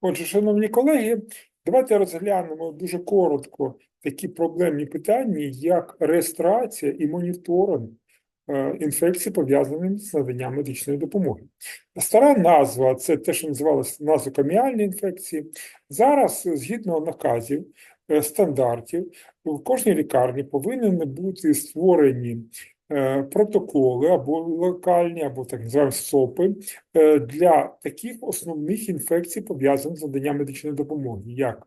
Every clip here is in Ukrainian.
Отже, шановні колеги, давайте розглянемо дуже коротко такі проблемні питання, як реєстрація і моніторинг е, інфекцій, пов'язаних з наданням медичної допомоги. Стара назва це те, що називалося назокоміальні інфекції. Зараз, згідно наказів, е, стандартів, в кожній лікарні повинні бути створені протоколи або локальні, або так називаємо СОПи е, для таких основних інфекцій, пов'язаних з наданням медичної допомоги, як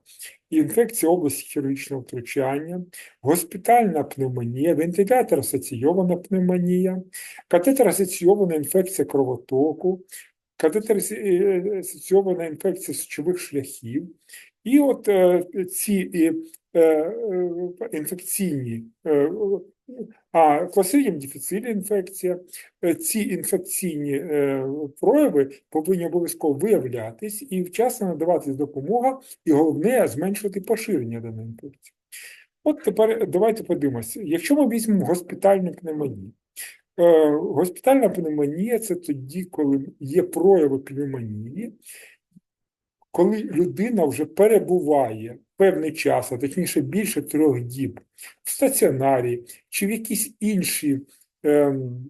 інфекція області хірургічного втручання, госпітальна пневмонія, вентилятор асоційована пневмонія, катетер асоційована інфекція кровотоку, катетер асоційована інфекція сечових шляхів. І от е, ці е, е, інфекційні, е, а класидіум дифіцилі інфекція, е, ці інфекційні е, прояви повинні обов'язково виявлятись і вчасно надаватись допомога, і головне зменшувати поширення даної інфекції. От тепер давайте подивимося, якщо ми візьмемо госпітальну пневмонію, Е, Госпітальна пневмонія це тоді, коли є прояви пневмонії, коли людина вже перебуває певний час, а точніше більше трьох діб в стаціонарі чи в якійсь іншій, ем,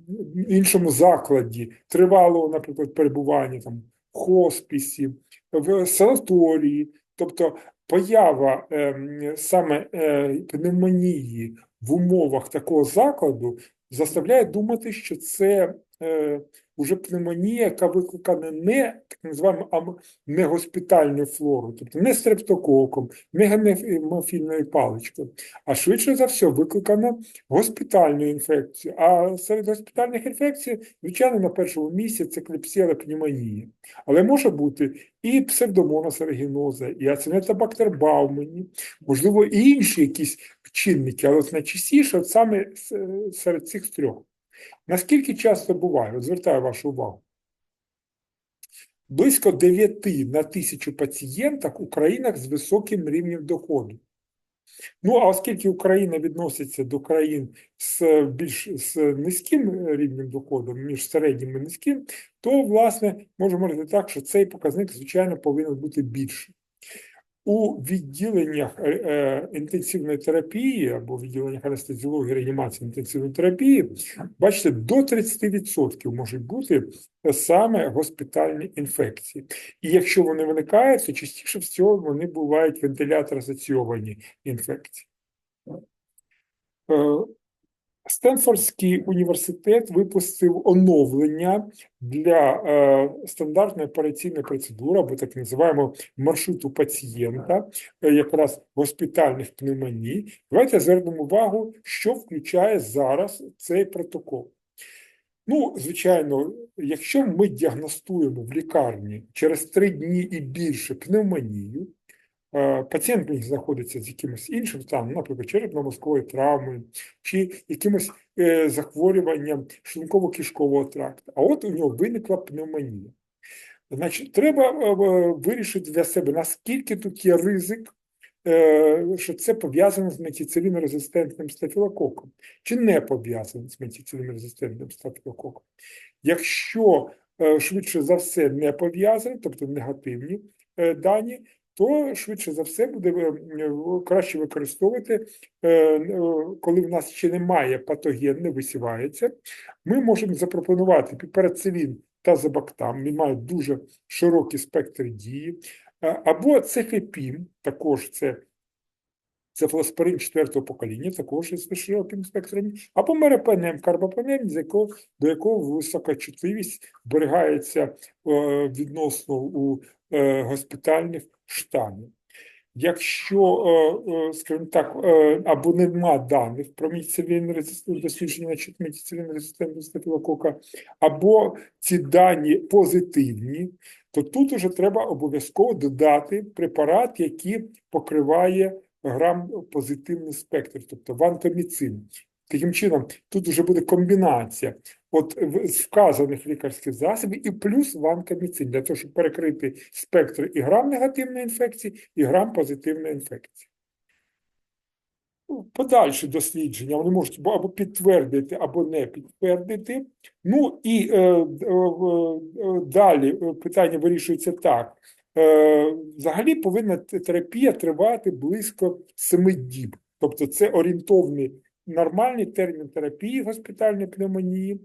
іншому закладі тривалого, наприклад, перебування там, в хоспісі, в санаторії, тобто поява ем, саме е, пневмонії в умовах такого закладу заставляє думати, що це е, уже пневмонія, яка викликана не так називаємо ам- не госпітальною флорою, тобто не стрептококом, не гемофільною паличкою, а швидше за все викликана госпітальною інфекцією. А серед госпітальних інфекцій, звичайно, на першому місці це клепсіла пневмонія. Але може бути і псевдомонас і ацинетобактер Баумані, можливо, і інші якісь чинники, але найчастіше от саме серед цих трьох. Наскільки часто буває? От звертаю вашу увагу. Близько 9 на тисячу пацієнток у країнах з високим рівнем доходу. Ну, а оскільки Україна відноситься до країн з більш з низьким рівнем доходу, між середнім і низьким, то, власне, можемо говорити так, що цей показник, звичайно, повинен бути більший. У відділеннях е, е, інтенсивної терапії або відділеннях анестезіології, реанімації інтенсивної терапії, бачите, до 30% можуть бути саме госпітальні інфекції. І якщо вони виникають, то частіше всього вони бувають вентилятор асоційовані інфекції. Стенфордський університет випустив оновлення для е, стандартної операційної процедури, або так називаємо маршруту пацієнта, е, якраз госпітальних пневмоній. Давайте звернемо увагу, що включає зараз цей протокол. Ну, звичайно, якщо ми діагностуємо в лікарні через три дні і більше пневмонію, пацієнт в ній знаходиться з якимось іншим станом, наприклад, черепно-мозкової травми, чи якимось е, захворюванням шлунково-кишкового тракту, а от у нього виникла пневмонія. Значить, треба е, е, вирішити для себе, наскільки тут є ризик, е, що це пов'язано з метіцилінорезистентним стафілококом, чи не пов'язано з метіцилінорезистентним стафілококом. Якщо е, швидше за все не пов'язано, тобто негативні е, дані, то швидше за все буде краще використовувати, е, е, коли в нас ще немає патоген, не висівається, ми можемо запропонувати піперацилін та забактам, він має дуже широкий спектр дії, Е, або цефепін, також це цефалоспорин четвертого покоління, також із широким спектром, або меропенем, карбопенем, з якого, до якого висока чутливість зберігається е, відносно у е, госпітальних штамів. Якщо, е, скажімо так, або нема даних про метицилін дослідження значить, метицилін резистентності стафілокока, або ці дані позитивні, то тут уже треба обов'язково додати препарат, який покриває грам-позитивний спектр, тобто вантоміцин. Таким чином, тут вже буде комбінація от вказаних лікарських засобів і плюс ванкоміцин, для того, щоб перекрити спектр і грам негативної інфекції, і грам позитивної інфекції. Ну, Подальші дослідження вони можуть або- або підтвердити, або не підтвердити. Ну і е, е, е, далі е, питання вирішується так. Е, взагалі повинна терапія тривати близько 7 діб. Тобто це орієнтовний нормальний термін терапії госпітальної пневмонії.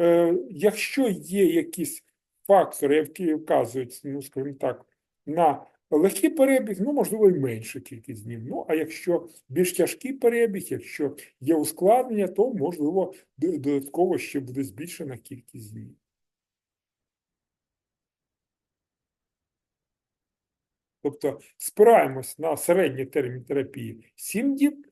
Е, Якщо є якісь фактори, які вказують, ну, скажімо так, на легкий перебіг, ну, можливо, і менша кількість днів. Ну, а якщо більш тяжкий перебіг, якщо є ускладнення, то, можливо, додатково ще буде збільшена кількість днів. Тобто спираємось на середній термін терапії 7 діб.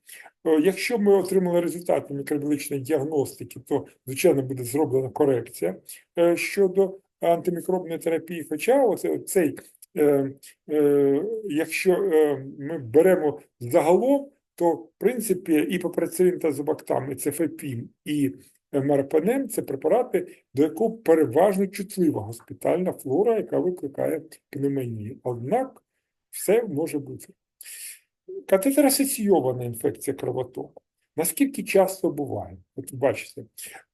Е, Якщо ми отримали результати мікробіологічної діагностики, то, звичайно, буде зроблена корекція е, щодо антимікробної терапії. Хоча цей, е, якщо ми беремо загалом, то в принципі і папрацилін та зубактам, і цефепім, і марапанем – це препарати, до якого переважно чутлива госпітальна флора, яка викликає пневмонію. Однак все може бути. Катетерасоційована інфекція кровотоку. Наскільки часто буває? От бачите,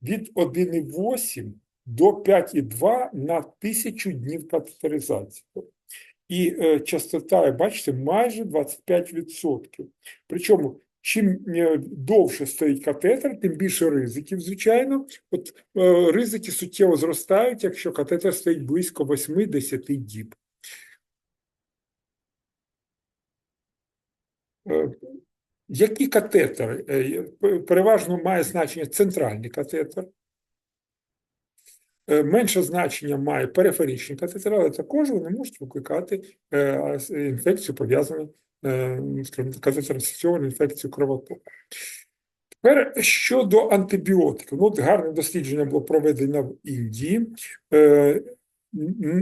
від 1,8 до 5,2 на тисячу днів катетеризації. І е, частота, бачите, майже 25%. Причому, чим е, довше стоїть катетер, тим більше ризиків, звичайно. От е, ризики суттєво зростають, якщо катетер стоїть близько 8-10 діб. Е, Які катетери? Е, Переважно має значення центральний катетер. Е, Менше значення має периферичний катетер, але також вони можуть викликати інфекцію, пов'язану так, катетеризаційну інфекцію кровотоку. Тепер щодо антибіотиків. Ну, гарне дослідження було проведено в Індії.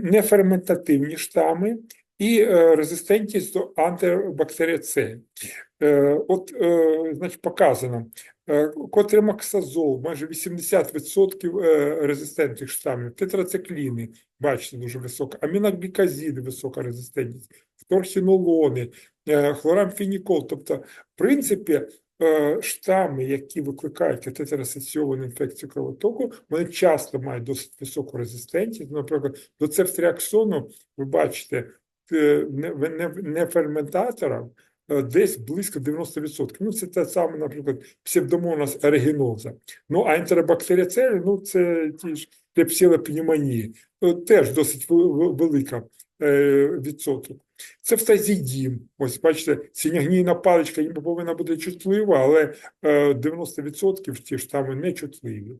Неферментативні штами і е, резистентність до антибактеріоцидів. Е, От, е, значить, показано, котримаксазол, майже 80% е, резистентних штамів, тетрацикліни, бачите, дуже висока, аміногліказіди, висока резистентність, фторхінолони, е, хлорамфенікол. Тобто, в принципі, штами, які викликають катетерасоційовану інфекцію кровотоку, вони часто мають досить високу резистентність. Наприклад, до цефтріаксону, ви бачите, не, не, ферментаторам, е, десь близько 90%. Ну, це те саме, наприклад, псевдомонас ерегіноза. Ну, а ентеробактеріцелі, ну, це ті ж клепсилопневмонії. Е, Теж досить вел- вел- велика е, відсоток. Це фтазідім. Ось, бачите, синягнійна паличка ніби повинна бути чутлива, але е, 90% ті штами не чутливі.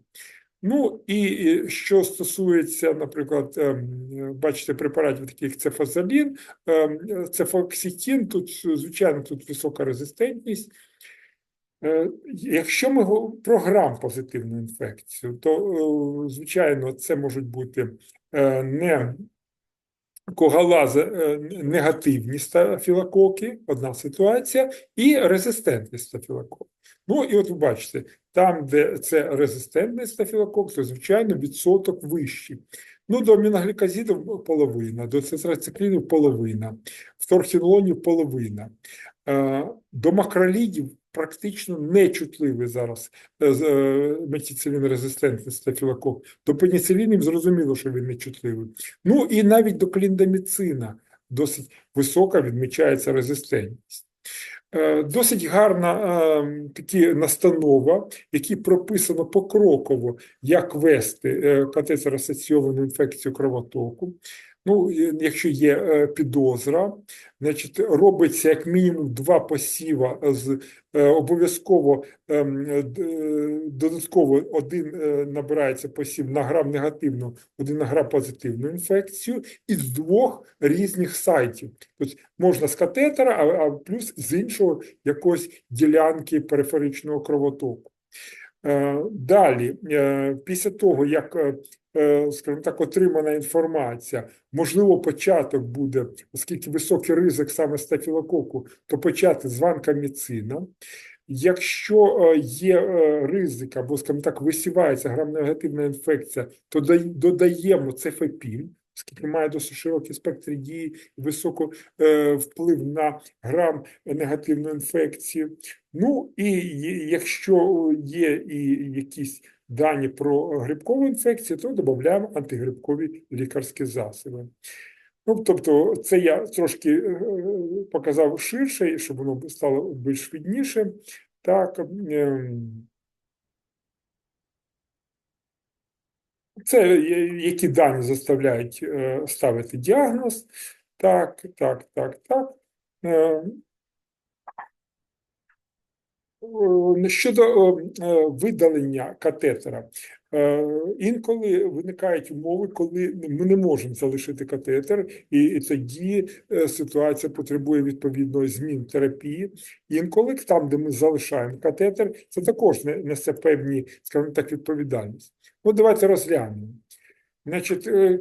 Ну і що стосується, наприклад, ем, бачите, препаратів таких цефазолін, ем, цефокситін, тут, звичайно, тут висока резистентність. Е, Якщо ми про грам-позитивну інфекцію, то, е, звичайно, це можуть бути е, не когалази е, негативні стафілококи, одна ситуація, і резистентний стафілокок. Ну, і от ви бачите, там, де це резистентний стафілокок, то, звичайно, відсоток вищий. Ну, до аміноглікозидів половина, до цетрациклінів половина, фторхінолонів половина. Е, До макролідів практично нечутливий зараз е, е, метіцилін-резистентний стафілокок. До пеніцилінів зрозуміло, що він нечутливий. Ну і навіть до кліндаміцина досить висока відмічається резистентність. Е, Досить гарна такі настанова, які прописано покроково, як вести катетерасоційовану інфекцію кровотоку. Ну, якщо є е, підозра, значить робиться як мінімум два посіва з е, обов'язково ем, е, додатково один набирається посів на грам негативну, один на грам позитивну інфекцію із двох різних сайтів. Тобто можна з катетера, а плюс з іншого якоїсь ділянки периферичного кровотоку. Е, Далі, е, після того, як, е, скажімо так, отримана інформація, можливо, початок буде, оскільки високий ризик саме стафілококу, то почати з ванкаміцина. Якщо є ризик або, скажімо так, висівається грамнегативна інфекція, то додаємо цефепін, оскільки має досить широкий спектр дії і високий е, вплив на грам негативну інфекцію. Ну і якщо є і якісь дані про грибкову інфекцію, то додаємо антигрибкові лікарські засоби. Ну, тобто, це я трошки е, показав ширше, щоб воно стало більш видніше. Так, це які дані заставляють е, ставити діагноз. Так, так, так, так. Е, Щодо видалення катетера, інколи виникають умови, коли ми не можемо залишити катетер, і тоді ситуація потребує відповідної змін терапії. Інколи там, де ми залишаємо катетер, це також несе певні, скажімо так, відповідальність. Ну, давайте розглянемо. Значить, е,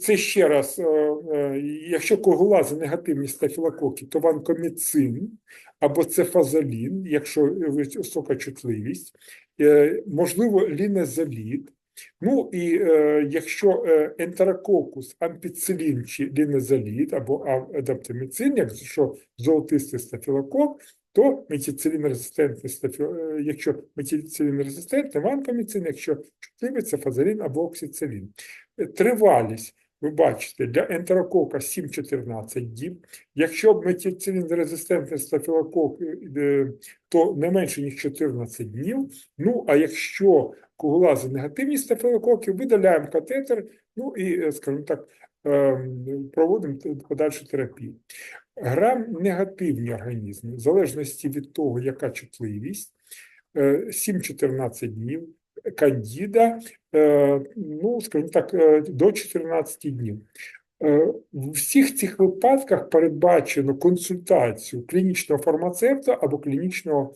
це ще раз, е, е, якщо коагулази негативні стафілококи, то ванкоміцин або цефазолін, якщо висока чутливість, можливо, лінезолід. Ну і якщо ентерококус, ампіцилін чи лінезолід або адаптоміцин, якщо золотистий стафілокок, то метіцилін-резистентний е, якщо метіцилін-резистентний, ванкоміцин, якщо чутливий, це фазарін або оксицилін. Е, тривалість, ви бачите, для ентерокока 7-14 діб. Якщо метіцилін-резистентний стафілокок, е, то не менше, ніж 14 днів. Ну, а якщо кугулази негативні стафілококи, видаляємо катетер, ну і, скажімо так, ем, проводимо подальшу терапію. Грам негативні організми, в залежності від того, яка чутливість, 7-14 е, днів, кандіда, е, ну, скажімо так, е, до 14 днів. В всіх цих випадках передбачено консультацію клінічного фармацевта або клінічного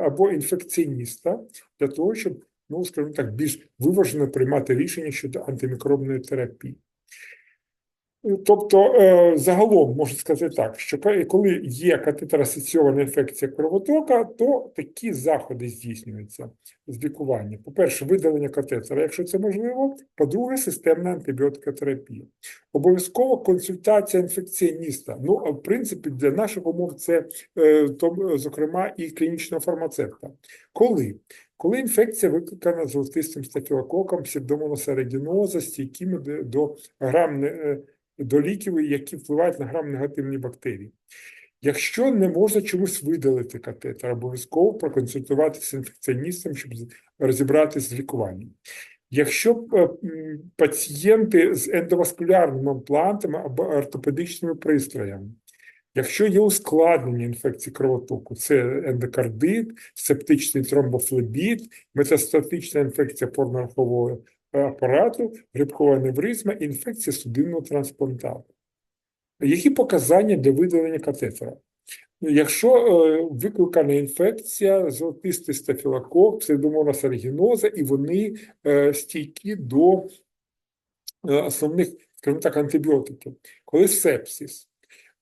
або інфекціоніста для того, щоб, ну, скажімо так, більш виважено приймати рішення щодо антимікробної терапії. Тобто, е, загалом можна сказати так, що коли є катетерасоційована інфекція кровотока, то такі заходи здійснюються з лікування. По-перше, видалення катетера, якщо це можливо. По-друге, системна антибіотикотерапія. Обов'язково консультація інфекціоніста. Ну, в принципі, для наших умов це, е, зокрема, і клінічного фармацевта. Коли? Коли інфекція викликана золотистим стафілококом, псевдомоносаредіноза, стійкими до грам е, до ліків, які впливають на грам негативні бактерії. Якщо не можна чомусь видалити катетер, обов'язково проконсультуватися з інфекціоністом, щоб розібратися з лікуванням. Якщо е, пацієнти з ендоваскулярними імплантами або ортопедичними пристроями, якщо є ускладнення інфекції кровотоку, це ендокардит, септичний тромбофлебіт, метастатична інфекція порнорахової апарату, грибкова невризма і інфекція судинного трансплантату. Які показання для видалення катетера? Якщо е, викликана інфекція, золотистий стафілокок, псевдомонас аргіноза, і вони е, стійкі до е, основних, скажімо так, антибіотиків, коли сепсис,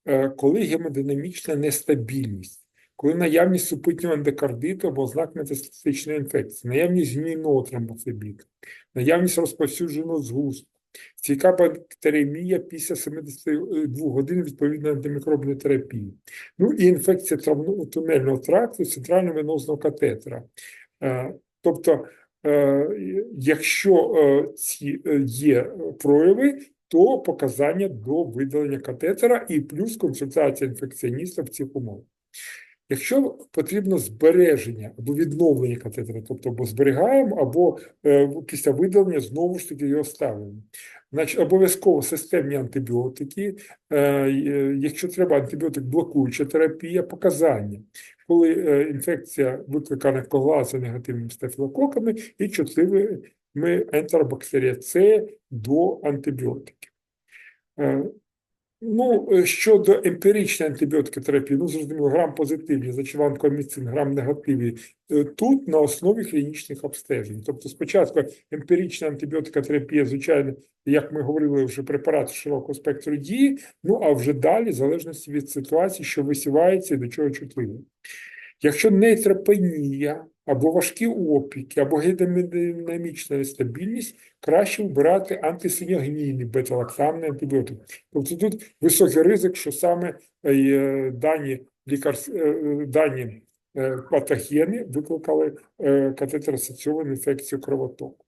е, коли гемодинамічна нестабільність, коли наявність супутнього ендокардиту або ознак метастатичної інфекції, наявність змійного тромбофлебіту, наявність розповсюдженого згустку, стійка бактеремія після 72 годин відповідно антимікробної терапії, ну і інфекція тунельного тракту центрального венозного катетера. Е, тобто, е, якщо е, ці є прояви, то показання до видалення катетера і плюс консультація інфекціоніста в цих умовах. Якщо потрібно збереження або відновлення катетера, тобто або зберігаємо, або е, після видалення знову ж таки його ставимо. Значить, обов'язково системні антибіотики, е, е, якщо треба антибіотик блокуюча терапія, показання, коли е, інфекція викликана коглаза негативними стафілококами і чутливими ентеробактерія С до антибіотиків. Е, Ну, е, щодо емпіричної антибіотикотерапії, ну зрозуміло, грам позитивні, значить ванкоміцин, грам негативні, е, тут на основі клінічних обстежень. Тобто, спочатку емпірична антибіотикотерапія, звичайно, як ми говорили, вже препарат широкого спектру дії, ну а вже далі, в залежності від ситуації, що висівається і до чого чутливо. Якщо нейтропенія або важкі опіки, або гідромединамічна нестабільність, краще вбирати антисинягнійний бета-лактамний антибіотик. Тобто тут високий ризик, що саме е, дані лікар... Е, дані е, патогени викликали катетерасоційовану інфекцію кровотоку.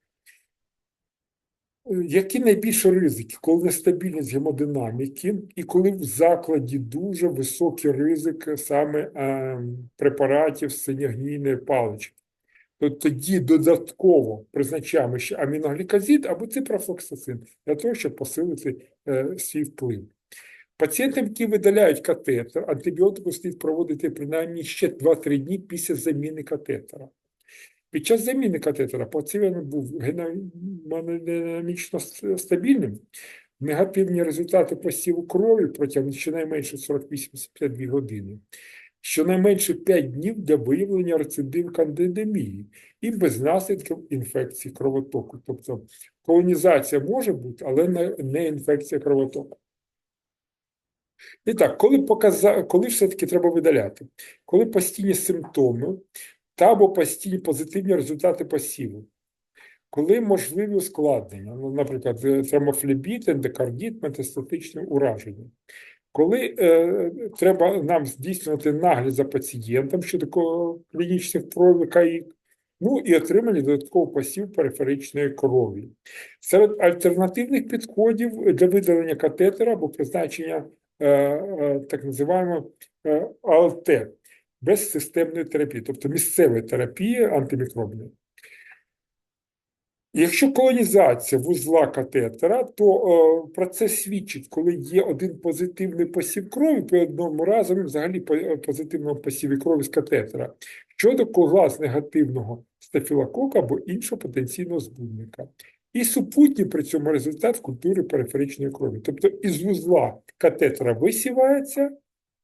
Які найбільші ризики, коли нестабільність гемодинаміки і коли в закладі дуже високий ризик саме е, препаратів синягнійної палички? То тоді додатково призначаємо ще аміноглікозид або ципрофлоксацин для того, щоб посилити е, свій вплив. Пацієнтам, які видаляють катетер, антибіотику слід проводити принаймні ще 2-3 дні після заміни катетера. Під час заміни катетера пацієнт був гемодинамічно стабільним, негативні результати посіву крові протягом щонайменше 48-52 години, щонайменше 5 днів для виявлення рецидив кандидемії і без наслідків інфекції кровотоку. Тобто колонізація може бути, але не інфекція кровотоку. І так, коли показа... коли все-таки треба видаляти? Коли постійні симптоми та або постійні позитивні результати посіву, коли можливі ускладнення, ну, наприклад, тремофлебіт, ендокардіт, метастатичне ураження, коли е, треба нам здійснювати нагляд за пацієнтом щодо клінічних проявів КАІК, ну і отримання додаткового посів периферичної крові. Серед альтернативних підходів для видалення катетера або призначення Е, е, так називаємо е, АЛТ без системної терапії, тобто місцевої терапії антимікробної. Якщо колонізація вузла катетера, то про це свідчить, коли є один позитивний посів крові по одному разу, взагалі позитивного посіві крові з катетера, щодо когла з негативного стафілокока або іншого потенційного збудника і супутній при цьому результат культури периферичної крові. Тобто із вузла катетера висівається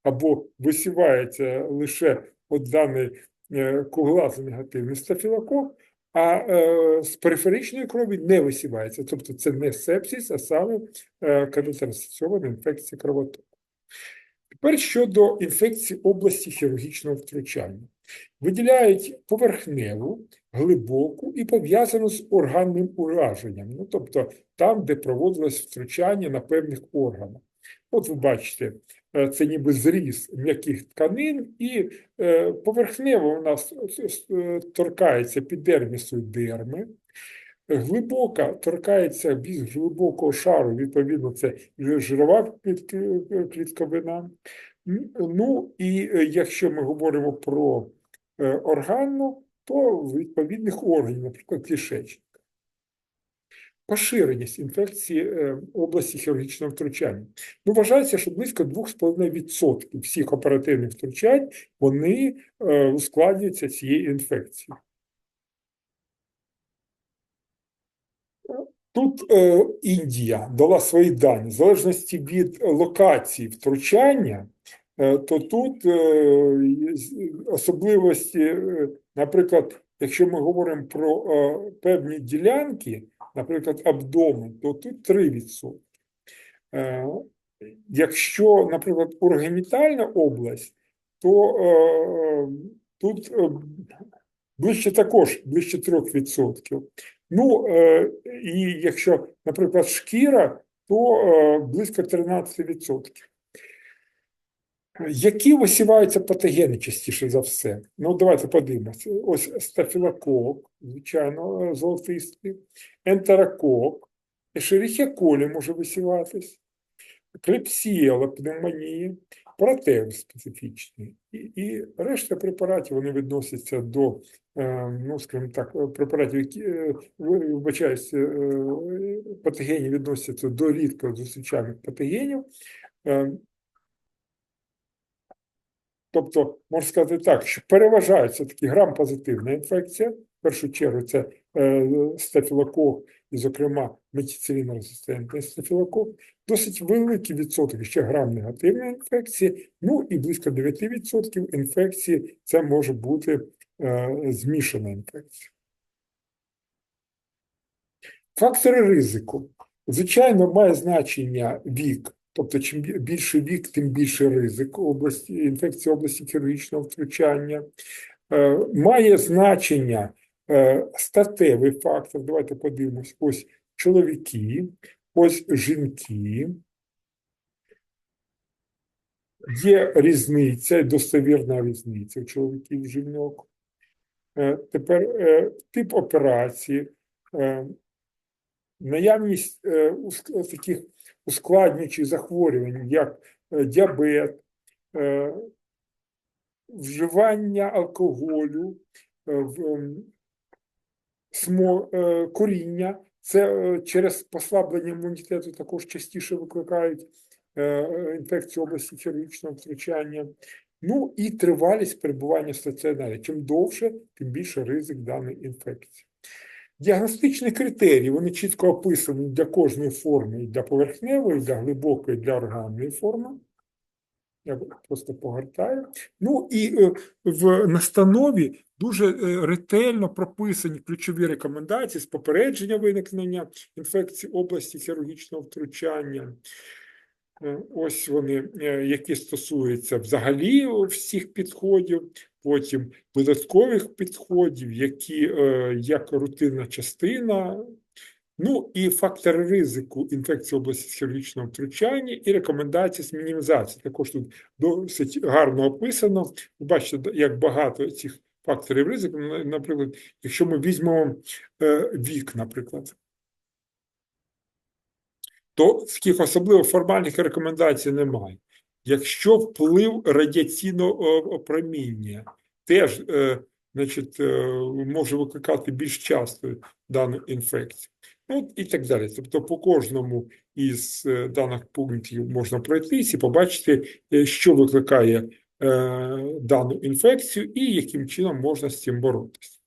або висівається лише от даний е, куглазий негативний стафілокок, а е, з периферичної крові не висівається. Тобто це не сепсис, а саме е, інфекція кровотоку. Тепер щодо інфекції області хірургічного втручання. Виділяють поверхневу, глибоку і пов'язану з органним ураженням, ну, тобто там, де проводилось втручання на певних органах. От ви бачите, це ніби зріз м'яких тканин, і е, поверхнево у нас е, торкається піддермісу дерми, глибока торкається більш глибокого шару, відповідно, це жирова клітковина. Ну і якщо ми говоримо про органну, то відповідних органів, наприклад, кишечник. Поширеність інфекції е, області хірургічного втручання. Ну, Вважається, що близько 2,5% всіх оперативних втручань вони е, ускладнюються цією інфекцією. Тут е, Індія дала свої дані, в залежності від локації втручання, е, то тут е, особливості е, Наприклад, якщо ми говоримо про е, певні ділянки, наприклад, абдомен, то тут 3%. Е, якщо, наприклад, урогенітальна область, то е, тут е, ближче також ближче 3%. Ну, і якщо, наприклад, шкіра, то близько 13%. Які висіваються патогени частіше за все? Ну, давайте подивимося. Ось стафілокок, звичайно, золотистий, ентерокок, ешерихія колі може висіватись, клепсіела, пневмонія, протеус специфічний. І, і решта препаратів вони відносяться до, е, ну, скажімо так, препаратів, які е, вибачаюсь, е, патогенів відносяться до рідко зустрічаних патогенів. Тобто, можна сказати так, що переважають все-таки грам-позитивна інфекція. В першу чергу це е, стафілокок, і, зокрема, метіцилінно-резистентний стафілокок. Досить великий відсоток ще грам-негативної інфекції, ну і близько 9% інфекції це може бути е, змішана інфекція. Фактори ризику. Звичайно, має значення вік. Тобто, чим більший вік, тим більший ризик області, інфекції області хірургічного втручання. Е, має значення е, статевий фактор. Давайте подивимось: ось чоловіки, ось жінки. Є різниця, достовірна різниця у чоловіків жінок. Е, тепер тип операції. наявність е, уск- таких ускладнюючих захворювань, як е, діабет, е, вживання алкоголю, е, ем, смо, коріння, це через послаблення імунітету також частіше викликають інфекцію області хірургічного втручання. Ну і тривалість перебування в стаціонарі. Чим довше, тим більше ризик даної інфекції. Діагностичні критерії, вони чітко описані для кожної форми, і для поверхневої, для глибокої, для органної форми. Я просто погортаю. Ну і е, в настанові дуже е, ретельно прописані ключові рекомендації з попередження виникнення інфекцій області хірургічного втручання. Е, Ось вони, які стосуються взагалі всіх підходів, потім додаткових підходів, які е, як рутинна частина, ну і фактори ризику інфекції області хірургічного втручання і рекомендації з мінімізації. Також тут досить гарно описано. Ви бачите, як багато цих факторів ризику. Наприклад, якщо ми візьмемо е, вік, наприклад то таких особливо формальних рекомендацій немає. Якщо вплив радіаційного опроміння теж е, значить, е, може викликати більш часто дану інфекцію, ну і так далі. Тобто по кожному із е, даних пунктів можна пройтись і побачити, що викликає дану інфекцію і яким чином можна з цим боротися.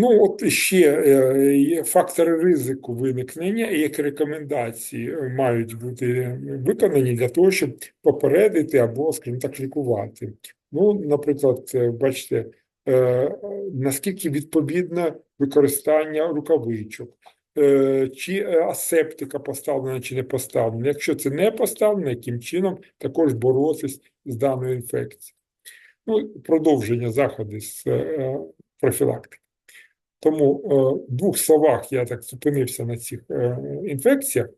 Ну, от ще е, фактори ризику виникнення, і які рекомендації е, мають бути виконані для того, щоб попередити або, скажімо так, лікувати. Ну, наприклад, е, бачите, наскільки відповідне використання рукавичок, чи асептика поставлена, чи не поставлена. Якщо це не поставлено, яким чином також боротись з даною інфекцією. Ну, продовження заходи з профілактики. Тому е, в двох словах я так зупинився на цих е, інфекціях.